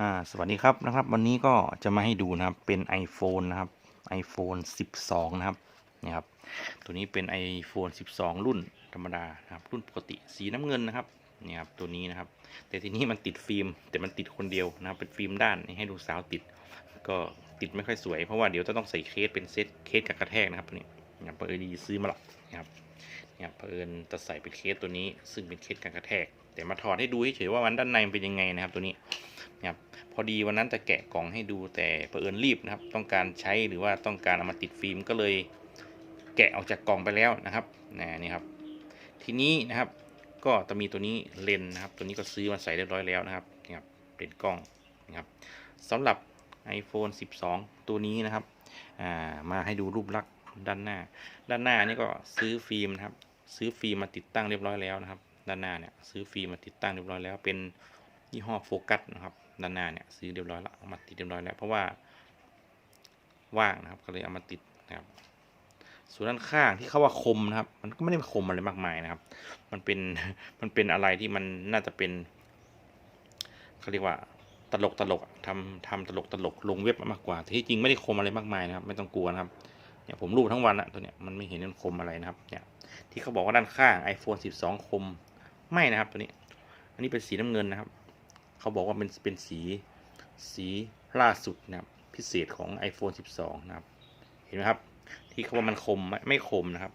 อ่าสวัสดีครับนะครับ วันนี้ก็จะมาให้ดูนะครับเป็น iPhone นะครับ iPhone 12 นะครับนี่ครับตัวนี้เป็น iPhone 12 รุ่นธรรมดานะครับรุ่นปกติสีน้ำเงินนะครับนี่ครับตัวนี้นะครับ แต่ทีนี้มันติดฟิล์ม แต่มันติดคนเดียวนะครับเป็นฟิล์มด้านนี่ให้ดูสาวติด ก็ติดไม่ค่อยสวยเพราะว่าเดี๋ยวจะต้องใส่เคสเป็นเซตเคสกับกระแทกนะครับตัวนี้นะครับเผอิญดีซื้อมาละนะครับเนี่ยเผอิญจะใส่เป็นเคสตัวนี้ ซึ่งเป็นเคสกับกระแทก แต่มาถอดให้ดูเฉยๆว่ามันด้านในมันเป็นยังไงนะครับตัวนี้ นะครับพอดีวันนั้นจะแกะกล่องให้ดูแต่เผอิญรีบนะครับ ต้องการใช้หรือว่าต้องการเอามาติดฟิล์มก็เลยแกะออกจากกล่องไปแล้วนะครับน,นี่ครับ ทีนี้นะครับก็จะมีตัวนี้เลนนะครับ ตัวนี้ก็ซื้อมาใส่เรียบร้อยแล้วนะครับนี่ครับเป็นกล้องนะครับสำหรับ iPhone 12 ตัวนี้นะครับามาให้ดูรูปลักษณ์ด้านหน้า ด้านหน้านี่ก็ซื้อฟิล์มนะครับ ซื้อฟิล์มมาติดตั้งเรียบร้อยแล้วนะครับ ด้านหน้าเนี่ยซื้อฟิล์มมาติดตั้งเรียบร้อยแล้วเป็นยี่ห้อโฟกัสนะครับ ด้านหน้าเนี่ยซื้อเรียบร้อยแล้วเอามาติดเรียบร้อยแล้วเพราะว่าว่างนะครับก็เลยเอามาติดนะครับส่วนด้านข้างที่เขาว่าคมนะครับ มันก็ไม่ได้คมอะไรมากมายนะครับ มันเป็นมันเป็นอะไรที่มันน่าจะเป็นเขาเรียกว่าตลกตลกทำทำตลกตลกลงเว็บมากกว่าที่จริงไม่ได้คมอะไรมากมายนะครับ ไม่ต้องกลัวนะครับเนี่ยผมรูปทั้งวันอะตัวเนี้ยมันไม่เห็นมันคมอะไรนะครับเนี่ยที่เขาบอกว่าด้านข้าง iPhone 12 คมไม่นะครับตัวนี้ อันนี้เป็นสีน้ำเงินนะครับ เขาบอกว่าเป็นเป็นสีสีล่าสุดนะครับพิเศษของ iPhone 12 นะครับ เห็นไหมครับ ที่เขาว่ามันคมไม่คมนะครับ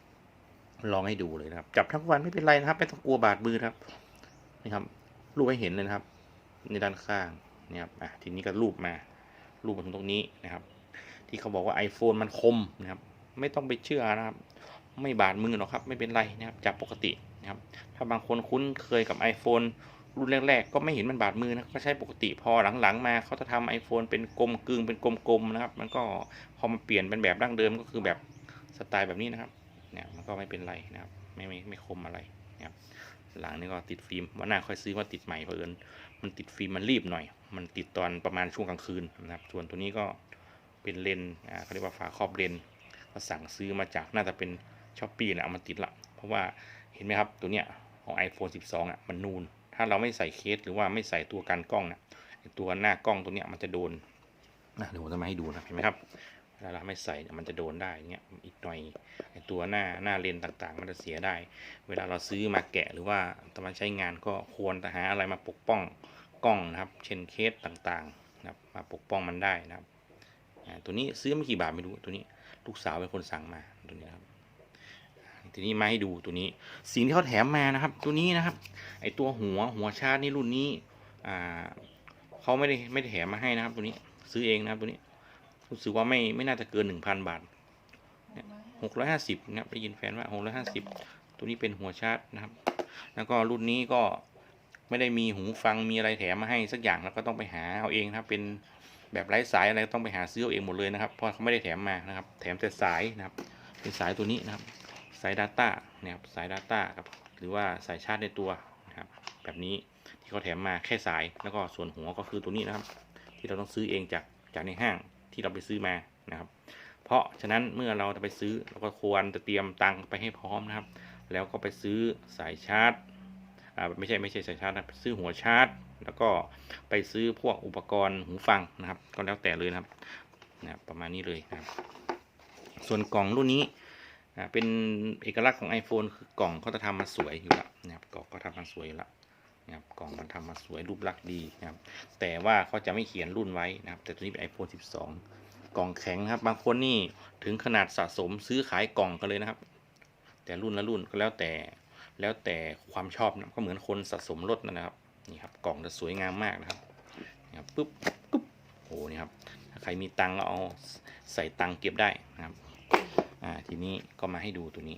ลองให้ดูเลยนะครับ จับทั้งวันไม่เป็นไรนะครับ ไม่ต้องกลัวบาดมือครับนี่ครับรูปให้เห็นเลยนะครับ ในด้านข้างนี่ครับอะทีนี้ก็รูปมา รูปมาถึงตรงนี้นะครับ ที่เขาบอกว่า iPhone มันคมนะครับ ไม่ต้องไปเชื่อนะครับ ไม่บาดมือหรอกครับ ไม่เป็นไรนะครับจับปกตินะครับ ถ้าบางคนคุ้นเคยกับ iPhone รุ่นแรกๆ ก็ไม่เห็นมันบาดมือนะก็ใช้ปกติพอหลังๆ มาเขาจะทำ iPhone เป็นกลมกึ่งเป็นกลมๆนะครับ มันก็พอมาเปลี่ยนเป็นแบบดั้งเดิมก็คือแบบสไตล์แบบนี้นะครับเนี่ยมันก็ไม่เป็นไรนะครับ ไม่ไม่ไม่คมอะไรนะครับหลังนี้ก็ติดฟิล์มวันหน้าค่อยซื้อมาติดใหม่เพราะเอิญมันติดฟิล์มมันรีบหน่อย มันติดตอนประมาณช่วงกลางคืนนะครับ ส่วนตัวนี้ก็เป็นเลน์อ่าเขาเรียกว่าฝาครอบเลน์ก็สั่งซื้อมาจากน่าจะเป็นช้อปปี้นะเอามาติดละเพราะว่าเห็นไหมครับตัวเนี้ยของ iPhone 12 อะมันนูน ถ้าเราไม่ใส่เคสหรือว่าไม่ใส่ตัวกันกล้องนะตัวหน้ากล้องตัวเนี้ยมันจะโดนนะเดี๋ยวผมจะมาให้ดูนะเห็นไหมครับเวลาเราไม่ใส่มันจะโดนได้เงี้ยอีกหน่อยตัวหน้าหน้าเลนต่างๆ มันจะเสียได้ เวลาเราซื้อมาแกะหรือว่าจะมาใช้งานก็ควรจะหาอะไรมาปกป้องกล้องนะครับ เช่นเคสต่างๆนะครับมาปกป้องมันได้นะครับอ่าตัวนี้ซื้อไม่กี่บาทไม่รู้ตัวนี้ลูกสาวเป็นคนสั่งมาตัวนี้ครับ ทีนี้มาให้ดูตัวนี้ สิ่งที่เขาแถมมานะครับ ตัวนี้นะครับ ไอตัวหัวหัวชาร์จนี่รุ่นนี้ อ่าเขาไม่ได้ไม่ได้แถมมาให้นะครับ ตัวนี้ ซื้อเองนะครับตัวนี้รู้สึกว่าไม่ไม่น่าจะเกินหนึ่งพันบาทหกร้อยห้าสิบนะครับได้ยินแฟนว่าหกร้อยห้าสิบตัวนี้เป็นหัวชาร์จนะครับ แล้วก็รุ่นนี้ก็ไม่ได้มีหูฟังมีอะไรแถมมาให้สักอย่างแล้วก็ต้องไปหาเอาเองนะครับ เป็นแบบไร้สายอะไรต้องไปหาซื้อเอาเองหมดเลยนะครับเพราะเขาไม่ได้แถมมานะครับ แถมแต่สายนะครับ เป็นสายตัวนี้นะครับ สาย Data นะครับสาย Data กับหรือว่าสายชาร์จในตัวนะครับแบบนี้ที่เขาแถมมาแค่สายแล้วก็ส่วนหัวก็คือตัวนี้นะครับ ที่เราต้องซื้อเองจากจากในห้างที่เราไปซื้อมานะครับ เพราะฉะนั้นเมื่อเราจะไปซื้อเราก็ควรจะเตรียมตังค์ไปให้พร้อมนะครับ แล้วก็ไปซื้อสายชาร์จอ่าไม่ใช่ไม่ใช่สายชาร์จนะซื้อหัวชาร์จ แล้วก็ไปซื้อพวกอุปกรณ์หูฟังนะครับ ก็แล้วแต่เลยนะครับนะรบประมาณนี้เลยนะครับ ส่วนกล่องรุ่นนี้ เป็นเอกลักษณ์ของ iPhone คือกล่องเขาจะทำมาสวยอยู่แล้วนะครับกล่องก็ทำมาสวยอยู่แล้วนะครับกล่องมันทำมาสวยรูปลักษณ์ดีนะครับ แต่ว่าเขาจะไม่เขียนรุ่นไว้นะครับ แต่ตัวนี้เป็น iPhone 12 กล่องแข็งนะครับ บางคนนี่ถึงขนาดสะสมซื้อขายกล่องกันเลยนะครับ แต่รุ่นละรุ่นก็แล้วแต่แล้วแต่ความชอบนะก็เหมือนคนสะสมรถนะครับนี่ครับกล่องจะสวยงามมากนะครับนี่ครับปุ๊บปุ๊บโอ้นี่ครับถ้าใครมีตังก็เอาใส่ตังเก็บได้นะครับ อ่าทีนี้ก็มาให้ดูตัวนี้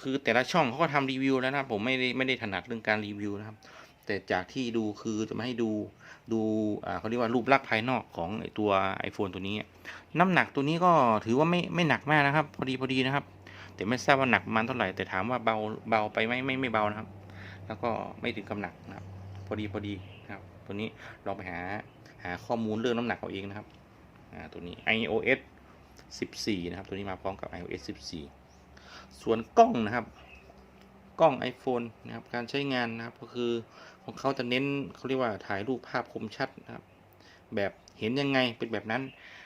คือแต่ละช่องเขาก็ทำรีวิวแล้วนะผมไม่ได้ไม่ได้ถนัดเรื่องการรีวิวนะครับ แต่จากที่ดูคือจะมาให้ดูดูอ่าเขาเรียกว่ารูปลักษณ์ภายนอกของตัว iPhone ตัวนี้ น้ำหนักตัวนี้ก็ถือว่าไม่ไม่หนักมากนะครับ พอดีพอดีนะครับ แต่ไม่ทราบว่าหนักมันเท่าไหร่แต่ถามว่าเบาเบาไปไหมไม่ไม่เบานะครับ แล้วก็ไม่ถึงกับหนักนะครับ พอดีพอดีนะครับ ตัวนี้ลองไปหาหาข้อมูลเรื่องน้ำหนักเอาเองนะครับอ่าตัวนี้ iOS 14 นะครับ ตัวนี้มาพร้อมกับ iOS 14 ส่วนกล้องนะครับกล้อง iPhone นะครับ การใช้งานนะครับก็คือของเขาจะเน้นเขาเรียกว่าถ่ายรูปภาพคมชัดนะครับ แบบเห็นยังไงเป็นแบบนั้น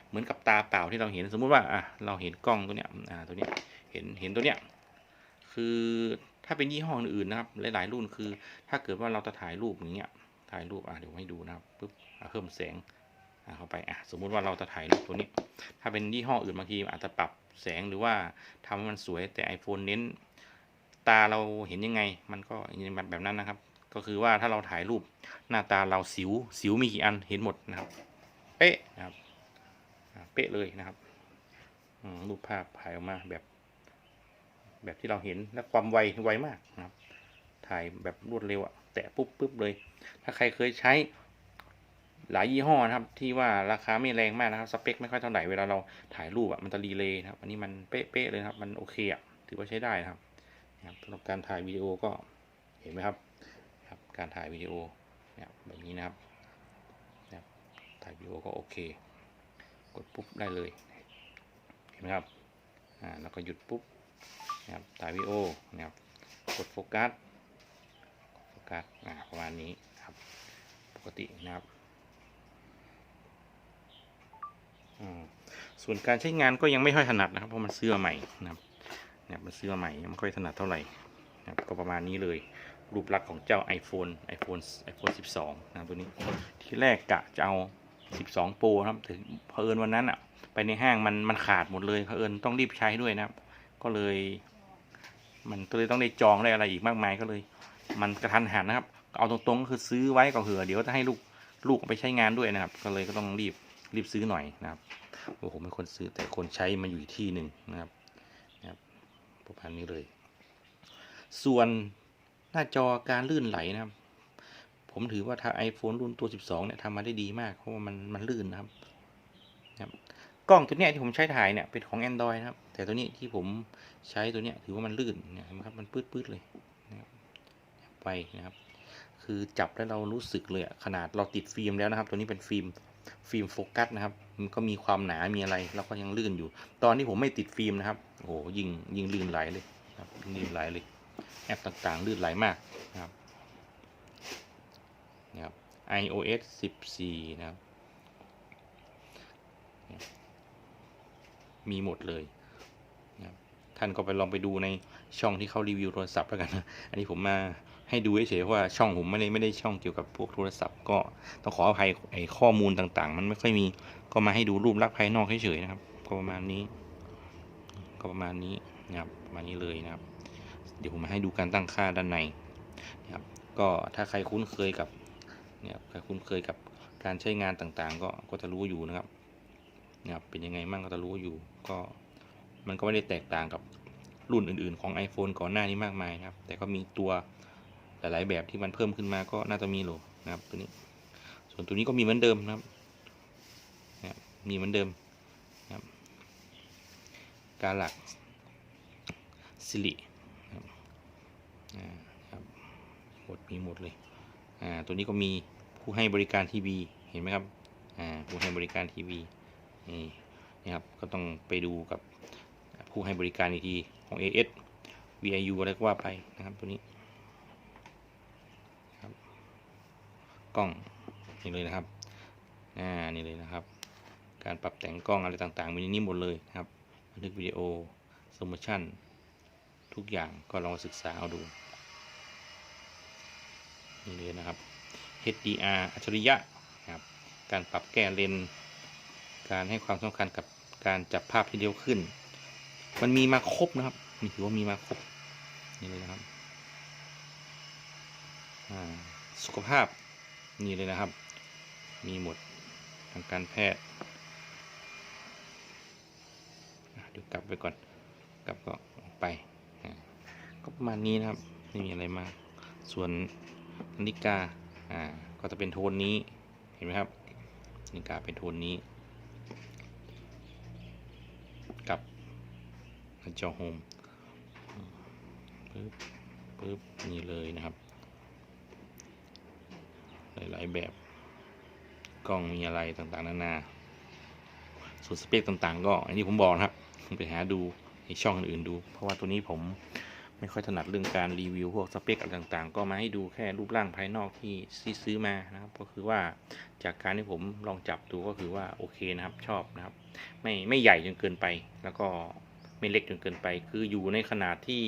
เหมือนกับตาเปล่าที่เราเห็นสมมุติว่าอะเราเห็นกล้องตัวเนี้ยอ่าตัวเนี้ยเห็นเห็นตัวเนี้ยคือถ้าเป็นยี่ห้ออื่นๆนะครับหลายๆรุ่นคือ ถ้าเกิดว่าเราจะถ่ายรูปอย่างเงี้ยถ่ายรูปอะเดี๋ยวให้ดูนะครับปุ๊บอะเพิ่มแสง เข้าไปอะสมมุติว่าเราจะถ่ายรูปตัวนี้ ถ้าเป็นยี่ห้ออื่นบางทีอาจจะปรับแสงหรือว่าทำให้มันสวยแต่ iPhone เน้น ตาเราเห็นยังไง มันก็แบบนั้นนะครับ ก็คือว่าถ้าเราถ่ายรูปหน้าตาเราสิวสิวมีกี่อันเห็นหมดนะครับเป๊ะนะครับเป๊ะเลยนะครับรูปภาพถ่ายออกมาแบบ แบบที่เราเห็นและความไวไวมากนะครับ ถ่ายแบบรวดเร็วอะแตะปุ๊บปุ๊บเลย ถ้าใครเคยใช้ หลายยี่ห้อนะครับ ที่ว่าราคาไม่แรงมากนะครับสเปคไม่ค่อยเท่าไหร่เวลาเราถ่ายรูปอะมันจะรีเลย์นะครับ อันนี้มันเป๊ะๆเลยครับ มันโอเคอะถือว่าใช้ได้นะครับนะครับสำหรับการถ่ายวิดีโอก็เห็นไหมครับครับ การถ่ายวิดีโอเนี่ยแบบนี้นะครับนะครับถ่ายวิดีโอก็โอเค กดปุ๊บได้เลย เห็นไหมครับอ่าแล้วก็หยุดปุ๊บนะครับถ่ายวิดีโอนะครับกดโฟกัสโฟกัสอ่าประมาณนี้ครับปกตินะครับ อืม ส่วนการใช้งานก็ยังไม่ค่อยถนัดนะครับ เพราะมันซื้อใหม่นะครับเนี่ยมันซื้อใหม่ยังไม่ค่อยถนัดเท่าไหร่นะครับก็ประมาณนี้เลย รูปลักษณ์ของเจ้า iPhone iPhone iPhone 12 นะตัวนี้ที่แรกกะจะเอา 12 Pro นะครับถึงเผอิญวันนั้นอะไปในห้างมันมันขาดหมดเลยเผอิญต้องรีบใช้ด้วยนะครับ ก็เลย มันก็เลยต้องได้จองได้อะไรอีกมากมายก็เลย มันกระทันหันนะครับ เอาตรงๆก็คือซื้อไว้ก็เผื่อเดี๋ยวจะให้ลูกลูกไปใช้งานด้วยนะครับ ก็เลยก็ต้องรีบ รีบซื้อหน่อยนะครับโอ้โหไม่คนซื้อแต่คนใช้มันอยู่ที่หนึ่งนะครับนะครับประมาณนี้เลย ส่วนหน้าจอการลื่นไหลนะครับ ผมถือว่าทาง iPhone รุ่นตัว 12 เนี่ยทำมาได้ดีมาก เพราะว่ามันมันลื่นนะครับนะครับ กล้องตัวเนี้ยที่ผมใช้ถ่ายเนี่ยเป็นของ Android นะครับ แต่ตัวนี้ที่ผมใช้ตัวเนี้ยถือว่ามันลื่นเนี่ยครับมันปื๊ดๆเลยนะครับไปนะครับ คือจับแล้วเรารู้สึกเลยขนาดเราติดฟิล์มแล้วนะครับ ตัวนี้เป็นฟิล์ม ฟิล์มโฟกัสนะครับมันก็มีความหนา มีอะไร แล้วก็ยังลื่นอยู่ ตอนที่ผมไม่ติดฟิล์มนะครับ โอ้โห ยิงยิงลื่นไหลเลยนะครับลื่นไหลเลย แอปต่างๆ ลื่นไหลมากนะครับนะครับ iOS 14 นะครับ มีหมดเลยนะครับท่านก็ไปลองไปดูในช่องที่เขารีวิวโทรศัพท์แล้วกันนะอันนี้ผมมา ให้ดูเฉยๆเพราะว่าช่องผมไม่ได้ไม่ได้ช่องเกี่ยวกับพวกโทรศัพท์ ก็ต้องขออภัยไอ้ข้อมูลต่างๆ มันไม่ค่อยมีก็มาให้ดูรูปลักษณ์ภายนอกเฉยๆนะครับก็ประมาณนี้ ก็ประมาณนี้นะครับประมาณนี้เลยนะครับ เดี๋ยวผมมาให้ดูการตั้งค่าด้านในนะครับก็ถ้าใครคุ้นเคยกับเนี่ยใครคุ้นเคยกับการใช้งานต่างๆ ก็ก็จะรู้อยู่นะครับนะครับเป็นยังไงมั่งก็จะรู้อยู่ ก็มันก็ไม่ได้แตกต่างกับรุ่นอื่นๆ ของ iPhone ก่อนหน้านี้มากมายนะครับ แต่ก็มีตัว หลาย ๆ แบบที่มันเพิ่มขึ้นมาก็น่าจะมีโหลนะครับตัวนี้ ส่วนตัวนี้ก็มีเหมือนเดิมนะครับนะมีเหมือนเดิมนะครับกาหลักสิรินะครับหมดมีหมดเลยอ่าตัวนี้ก็มีผู้ให้บริการทีวีเห็นไหมครับอ่าผู้ให้บริการทีวีนี่นะครับก็ต้องไปดูกับผู้ให้บริการอีกทีของ AS VIU อะไรก็ว่าไปนะครับตัวนี้ครับก ล้องนี่เลยนะครับอ่านี่เลยนะครับ การปรับแต่งกล้องอะไรต่างๆมีในนี้หมดเลยนะครับบันทึกวิดีโอสมชั่นทุกอย่างก็ลองศึกษาเอาดูนี่เลยนะครับ HDR อัจฉริยะนะครับการปรับแก้เลนการให้ความสำคัญกับการจับภาพที่เร็วขึ้น มันมีมาครบนะครับนี่ถือว่ามีมาครบนี่เลยนะครับสุขภาพ นี่เลยนะครับ มีหมดทางการแพทย์เดี๋ยวกลับไปก่อน กลับก็ไป ก็ประมาณนี้นะครับ ไม่มีอะไรมาก ส่วนนาฬิกา อ่า ก็จะเป็นโทนนี้ เห็นไหมครับนาฬิกาเป็นโทนนี้ กับหน้าจอโฮมปึ๊บปึ๊บนี่เลยนะครับ หลาย ๆ แบบ กล้องมีอะไรต่างๆ นานา ส่วนสเปคต่างๆ ก็อันนี้ผมบอกนะครับไปหาดูในช่องอื่นดู เพราะว่าตัวนี้ผมไม่ค่อยถนัดเรื่องการรีวิวพวกสเปคอะไรต่างๆ ก็มาให้ดูแค่รูปร่างภายนอกที่ซื้อมานะครับ ก็คือว่าจากการที่ผมลองจับดูก็คือว่าโอเคนะครับชอบนะครับ ไม่ไม่ใหญ่จนเกินไป แล้วก็ไม่เล็กจนเกินไป คืออยู่ในขนาดที่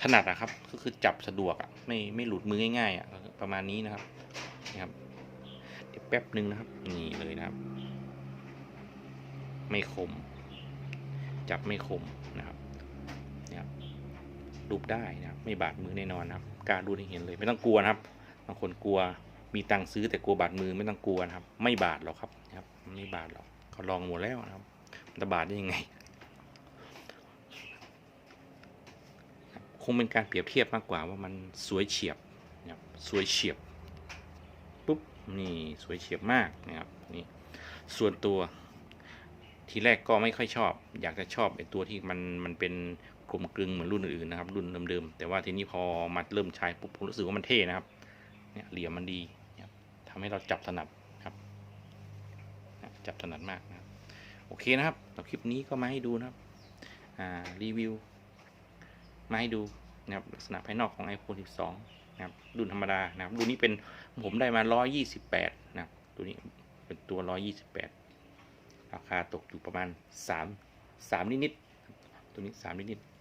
ถนัดอะครับ ก็คือจับสะดวกอะไม่ไม่หลุดมือง่ายๆอะประมาณนี้นะครับ ครับ เดี๋ยวแป๊บหนึ่งนะครับ นี่เลยนะครับ ไม่คม จับไม่คมนะครับนี่ครับรูปได้นะครับ ไม่บาดมือแน่นอนนะครับกล้าดูให้เห็นเลยไม่ต้องกลัวนะครับบางคนกลัวมีตังค์ซื้อแต่กลัวบาดมือไม่ต้องกลัวนะครับ ไม่บาดหรอกครับนะครับไม่บาดหรอกเขาลองหมดแล้วนะครับจะบาดได้ยังไงคงเป็นการเปรียบเทียบมากกว่าว่ามันสวยเฉียบนะครับสวยเฉียบ นี่สวยเฉียบมากนะครับนี่ส่วนตัวทีแรกก็ไม่ค่อยชอบ อยากจะชอบไอ้ตัวที่มันมันเป็นกลมกลึงเหมือนรุ่นอื่นๆนะครับ รุ่นเดิมๆแต่ว่าทีนี้พอมาเริ่มใช้ปุ๊บผมรู้สึกว่ามันเท่นะครับเนี่ยเหลี่ยมมันดีนะครับทำให้เราจับถนัดครับ จับถนัดมากนะโอเคนะครับสำหรับคลิปนี้ก็มาให้ดูนะครับรีวิว มาให้ดูนะครับลักษณะภายนอกของ iPhone 12 นะครับ รุ่นธรรมดานะครับ รุ่นนี้เป็น ผมได้มา 128 นะตัวนี้เป็นตัว 128 ราคาตกอยู่ประมาณ 3 3 นิดๆตัวนี้ 3 นิดๆ